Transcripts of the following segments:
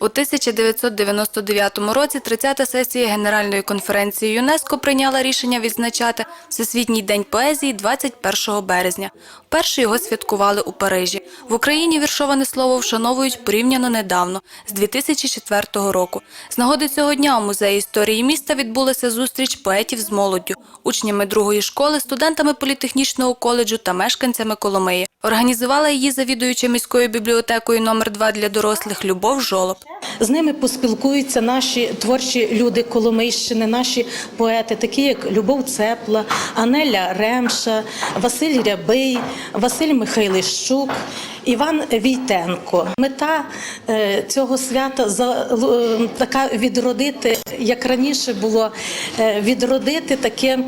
У 1999 році 30-та сесія Генеральної конференції ЮНЕСКО прийняла рішення відзначати Всесвітній день поезії 21 березня. Вперше його святкували у Парижі. В Україні віршоване слово вшановують порівняно недавно, з 2004 року. З нагоди цього дня у музеї історії міста відбулася зустріч поетів з молоддю, учнями другої школи, студентами політехнічного коледжу та мешканцями Коломиї. Організувала її завідуюча міською бібліотекою номер 2 для дорослих Любов Жолоб. З ними поспілкуються наші творчі люди Коломийщини, наші поети, такі як Любов Цепла, Анеля Ремша, Василь Рябий, Василь Михайлищук. Іван Війтенко. Мета е, цього свята е, така відродити, як раніше було, е, відродити таке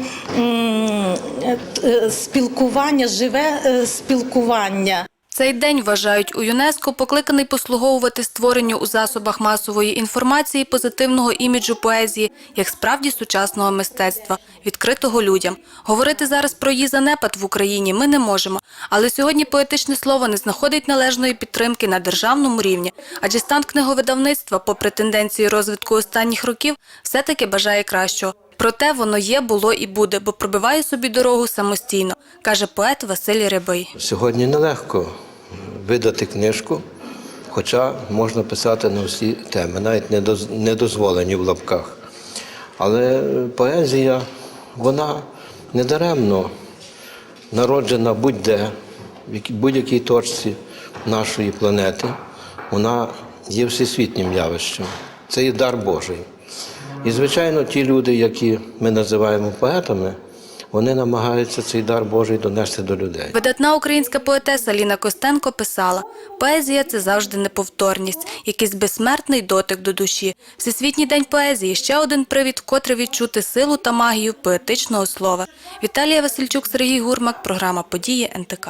спілкування, живе спілкування. Цей день, вважають у ЮНЕСКО, покликаний послуговувати створенню у засобах масової інформації позитивного іміджу поезії як справді сучасного мистецтва, відкритого людям. Говорити зараз про її занепад в Україні ми не можемо, але сьогодні поетичне слово не знаходить належної підтримки на державному рівні, адже стан книговидавництва, попри тенденції розвитку останніх років, все-таки бажає кращого. Проте воно є, було і буде, бо пробиває собі дорогу самостійно, каже поет Василь Рябий. Сьогодні нелегко видати книжку, хоча можна писати на всі теми, навіть не доз- не дозволені в лапках. Але поезія, вона недаремно народжена будь-де, в будь-якій точці нашої планети. Вона є всесвітнім явищем. Це є дар Божий. І, звичайно, ті люди, які ми називаємо поетами, вони намагаються цей дар Божий донести до людей. Видатна українська поетеса Ліна Костенко писала: поезія це завжди неповторність, якийсь безсмертний дотик до душі. Всесвітній день поезії ще один привід, вкотре відчути силу та магію поетичного слова. Віталія Васильчук, Сергій Гурмак, програма Події НТК.